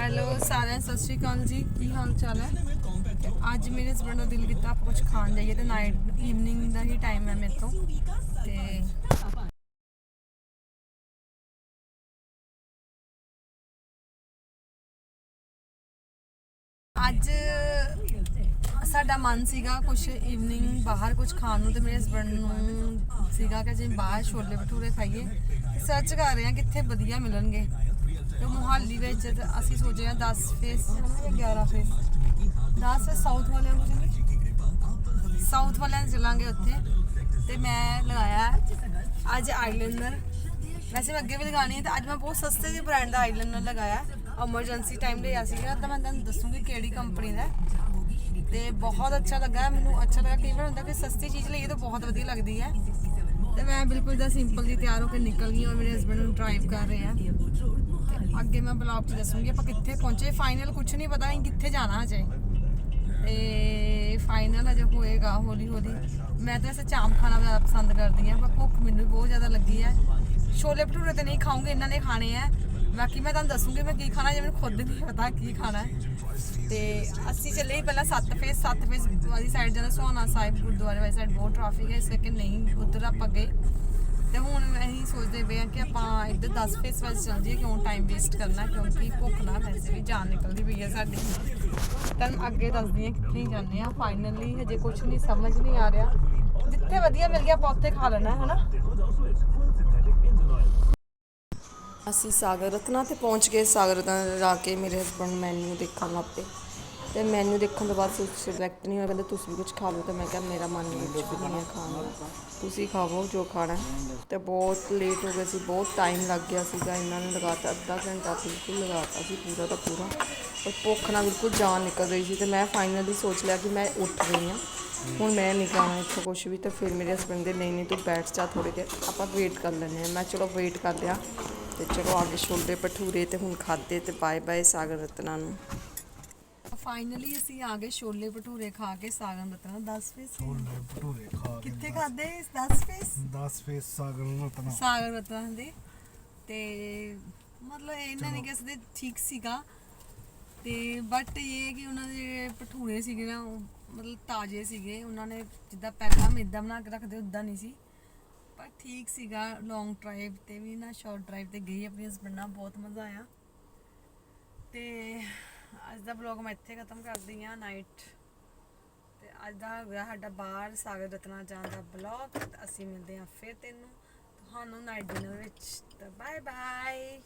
Hello, ਸਾਰਿਆਂ ਸਤਿ ਸ਼੍ਰੀ ਅਕਾਲ ਜੀ। ਕੀ ਹਾਲ ਚਾਲ ਹੈ? ਅੱਜ ਮੇਰੇ ਹਸਬੰਡ ਦਾ ਦਿਲ ਕੀਤਾ ਆਪਾਂ ਕੁਝ ਖਾਣ ਜਾਈਏ ਤੇ ਨਾਈਟ ਈਵਨਿੰਗ ਦਾ ਹੀ ਟਾਈਮ ਹੈ ਮੇਰੇ ਤੋਂ। ਤੇ ਅੱਜ ਸਾਡਾ ਮਨ ਸੀਗਾ ਕੁਝ ਈਵਨਿੰਗ ਬਾਹਰ ਕੁਝ ਖਾਣ ਨੂੰ ਤੇ ਮੇਰੇ ਹਸਬੰਡ ਨੂੰ ਸੀਗਾ ਕਿ ਜੇ ਬਾਹਰ ਛੋਲੇ ਭਟੂਰੇ ਖਾਈਏ। ਸਰਚ ਕਰ ਰਹੇ ਹਾਂ ਕਿੱਥੇ ਵਧੀਆ ਮਿਲਣਗੇ। ਤੇ ਮੁਹਾਲੀ ਵਿੱਚ ਤੇ ਅਸੀਂ ਸੋਚੇ ਹਾਂ 10 ਫੇਸ ਜਾਂ 11 ਫੇਸ 10 ਫੇਸ ਸਾਊਥ ਵਾਲਿਆਂ ਨੂੰ ਚੱਲੀਏ? ਸਾਊਥ ਵਾਲਿਆਂ ਨੂੰ ਚੱਲਾਂਗੇ ਉੱਥੇ। ਤੇ ਮੈਂ ਲਗਾਇਆ ਅੱਜ ਆਈਲਾਈਨਰ ਵੈਸੇ ਮੈਂ ਅੱਗੇ ਵੀ ਲਗਾਣੀ ਹੈ ਤੇ ਅੱਜ ਮੈਂ ਬਹੁਤ ਸਸਤੇ ਜਿਹੇ ਬ੍ਰਾਂਡ ਦਾ ਆਈਲਾਈਨਰ ਲਗਾਇਆ। ਐਮਰਜੈਂਸੀ ਟਾਈਮ ਲਈ ਆ ਸੀਗਾ, ਤਾਂ ਮੈਂ ਤੁਹਾਨੂੰ ਦੱਸੂਗੀ ਕਿਹੜੀ ਕੰਪਨੀ ਦਾ। ਹੈ। ਤੇ ਬਹੁਤ ਅੱਛਾ ਲੱਗਾ, ਮੈਨੂੰ ਅੱਛਾ ਲੱਗਾ। ਕਈ ਵਾਰ ਹੁੰਦਾ ਕਿ ਸਸਤੀ ਚੀਜ਼ ਲਈਏ ਤਾਂ ਬਹੁਤ ਵਧੀਆ ਲੱਗਦੀ ਹੈ। ਤੇ ਮੈਂ ਬਿਲਕੁਲ ਦਾ ਸਿੰਪਲ ਜੀ ਤਿਆਰ ਹੋ ਕੇ ਨਿਕਲ ਗਈ ਔਰ ਮੇਰੇ ਹਸਬੰਡ ਨੂੰ ਡਰਾਈਵ ਕਰ ਰਹੇ ਆ। ਤੇ ਅੱਗੇ ਮੈਂ ਬਲੌਗ 'ਚ ਦੱਸੂਗੀ ਆਪਾਂ ਕਿੱਥੇ ਪਹੁੰਚੇ। ਫਾਈਨਲ ਕੁਝ ਨਹੀਂ ਪਤਾ ਅਸੀਂ ਕਿੱਥੇ ਜਾਣਾ ਹਜੇ। ਤੇ ਫਾਈਨਲ ਅਜੇ ਹੋਏਗਾ ਹੌਲੀ ਹੌਲੀ। ਮੈਂ ਤਾਂ ਵੈਸੇ ਚਾਮ ਖਾਣਾ ਜ਼ਿਆਦਾ ਪਸੰਦ ਕਰਦੀ ਹਾਂ, ਪਰ ਭੁੱਖ ਮੈਨੂੰ ਬਹੁਤ ਜ਼ਿਆਦਾ ਲੱਗੀ ਹੈ। ਛੋਲੇ ਭਟੂਰੇ ਤੇ ਨਹੀਂ ਖਾਉਂਗੇ ਇਹਨਾਂ ਨੇ ਖਾਣੇ ਆ। ਬਾਕੀ ਮੈਂ ਤੁਹਾਨੂੰ ਦੱਸੂਗੀ ਮੈਂ ਕੀ ਖਾਣਾ, ਜੇ ਮੈਨੂੰ ਖੁਦ ਨਹੀਂ ਪਤਾ ਕੀ ਖਾਣਾ। ਹੈ ਤੇ ਅਸੀਂ ਚੱਲੇ ਸੀ ਪਹਿਲਾਂ ਸੱਤ ਫੇਸ ਸੱਤ ਫੇਸ ਵਾਲੀ ਸਾਈਡ ਜਾਂਦਾ ਸੋਹਣਾ ਸਾਹਿਬ ਗੁਰਦੁਆਰੇ ਵਾਲੀ ਸਾਈਡ ਬਹੁਤ ਟ੍ਰੈਫਿਕ ਹੈ, ਇਸ ਕਰਕੇ ਨਹੀਂ, ਉਧਰ ਆਪਾਂ ਗਏ। ਤੇ ਹੁਣ ਅਸੀਂ ਸੋਚਦੇ ਪਏ ਹਾਂ ਕਿ ਆਪਾਂ ਇੱਧਰ 10 ਫੇਸ ਵੱਲ ਚੱਲ ਜਾਈਏ ਕਿਉਂ ਟਾਈਮ ਵੇਸਟ ਕਰਨਾ, ਕਿਉਂਕਿ ਭੁੱਖ ਨਾਲ ਵੈਸੇ ਵੀ ਜਾਨ ਨਿਕਲਦੀ ਪਈ ਹੈ ਸਾਡੀ। ਤੁਹਾਨੂੰ ਅੱਗੇ ਦੱਸਦੀ ਹਾਂ ਕਿੱਥੇ ਜਾਂਦੇ ਆ ਫਾਈਨਲੀ ਹਜੇ ਕੁਝ ਨਹੀਂ ਸਮਝ ਨਹੀਂ ਆ ਰਿਹਾ। ਜਿੱਥੇ ਵਧੀਆ ਮਿਲ ਗਿਆ ਆਪਾਂ ਉੱਥੇ ਖਾ ਲੈਣਾ ਹੈ ਹਨਾ? ਅਸੀਂ ਸਾਗਰ ਰਤਨਾ ਤੇ ਪਹੁੰਚ ਗਏ ਸਾਗਰ ਰਤਨਾ ਜਾ ਕੇ ਮੇਰੇ ਹਸਬੰਡ ਮੈਨੂ ਦੇਖਣ ਲੱਗ ਪਏ ਤੇ ਮੈਨੂ ਦੇਖਣ ਤੋਂ ਬਾਅਦ ਸਿਲੈਕਟ ਨਹੀਂ ਹੋਇਆ, ਕਹਿੰਦੇ ਤੁਸੀਂ ਵੀ ਕੁਝ ਖਾ ਲਓ। ਤੇ ਮੈਂ ਕਿਹਾ ਮੇਰਾ ਮਨ ਨਹੀਂ ਕੁਝ ਖਾਣ ਦਾ। ਤੁਸੀਂ ਖਾਵੋ ਜੋ ਖਾਣਾ ਹੈ। ਤੇ ਬਹੁਤ ਲੇਟ ਹੋ ਗਏ ਸੀ, ਬਹੁਤ ਟਾਈਮ ਲੱਗ ਗਿਆ ਸੀਗਾ। ਇਹਨਾਂ ਨੇ ਲਗਾਤਾ ਅੱਧਾ ਘੰਟਾ ਬਿਲਕੁਲ ਲਗਾਤਾ ਸੀ ਪੂਰਾ ਦਾ ਪੂਰਾ। ਪਰ ਭੁੱਖ ਨਾਲ ਬਿਲਕੁਲ ਜਾਨ ਨਿਕਲ ਗਈ ਸੀ। ਤੇ ਮੈਂ ਫਾਈਨਲੀ ਸੋਚ ਲਿਆ ਕਿ ਮੈਂ ਉੱਠ ਗਈ ਹਾਂ। ਹੁਣ ਮੈਂ ਨਹੀਂ ਖਾਣਾ ਇੱਥੇ ਕੁਝ ਵੀ। ਤੇ ਫਿਰ ਮੇਰੇ ਹਸਬੰਡ ਦੇ ਨਹੀਂ ਨਹੀਂ ਤੂੰ ਬੈਠ ਜਾ ਥੋੜੀ ਦੇਰ। ਆਪਾਂ ਵੇਟ ਕਰ ਲੈਂਦੇ ਹਾਂ। ਮੈਂ ਚਲੋ ਵੇਟ ਕਰ ਲਿਆ। ਤੇ ਚਲੋ ਆਗੇ ਛੋਲੇ ਭਟੂਰੇ ਤੇ ਹੁਣ ਖਾਦੇ ਤੇ ਬਾਏ ਬਾਏ ਸਾਗਰ ਰਤਨਾ ਨੂੰ। ਫਾਈਨਲੀ ਅਸੀਂ ਆ ਗਏ ਛੋਲੇ ਭਟੂਰੇ ਖਾ ਕੇ ਸਾਗਰ ਰਤਨਾ 10 ਫੇਸ ਛੋਲੇ ਭਟੂਰੇ ਖਾ ਕੇ ਕਿੱਥੇ ਖਾਦੇ 10 ਫੇਸ 10 ਫੇਸ ਸਾਗਰ ਨੂੰ ਰਤਨਾ। ਸਾਗਰ ਰਤਨਾ ਦੇ। ਤੇ ਮਤਲਬ ਇਹਨਾਂ ਨੇ ਕਿਹਾ ਸੀ ਠੀਕ ਸੀਗਾ। ਤੇ ਬਟ ਇਹ ਕਿ ਉਹਨਾਂ ਦੇ ਭਟੂਰੇ ਸੀਗੇ ਨਾ ਉਹ ਮਤਲਬ ਤਾਜ਼ੇ ਸੀਗੇ। ਉਹਨਾਂ ਨੇ ਜਿੱਦਾਂ ਪਹਿਲਾਂ ਮੈਦਾ ਬਣਾ ਕੇ ਰੱਖਦੇ ਉਦਾਂ ਨਹੀਂ ਸੀ। ਪਰ ਠੀਕ ਸੀਗਾ ਲੌਂਗ ਡਰਾਈਵ ਤੇ ਵੀ ਨਾ ਸ਼ਾਰਟ ਡਰਾਈਵ ਤੇ ਗਈ ਆਪਣੇ ਹਸਬੰਡ ਨਾਲ, ਬਹੁਤ ਮਜ਼ਾ ਆਇਆ। ਤੇ ਅੱਜ ਦਾ ਵਲੌਗ ਮੈਂ ਇੱਥੇ ਖਤਮ ਕਰਦੀ ਹਾਂ ਨਾਈਟ ਤੇ ਅੱਜ ਦਾ ਹੋ ਗਿਆ ਸਾਡਾ ਬਾਹਰ ਸਾਗਰ ਰਤਨਾ ਜਾਣ ਦਾ ਵਲੌਗ ਅਸੀਂ ਮਿਲਦੇ ਹਾਂ ਫਿਰ ਤੈਨੂੰ। ਤੁਹਾਨੂੰ ਨਾਈਟ ਡਿਨਰ ਵਿੱਚ ਬਾਏ ਬਾਏ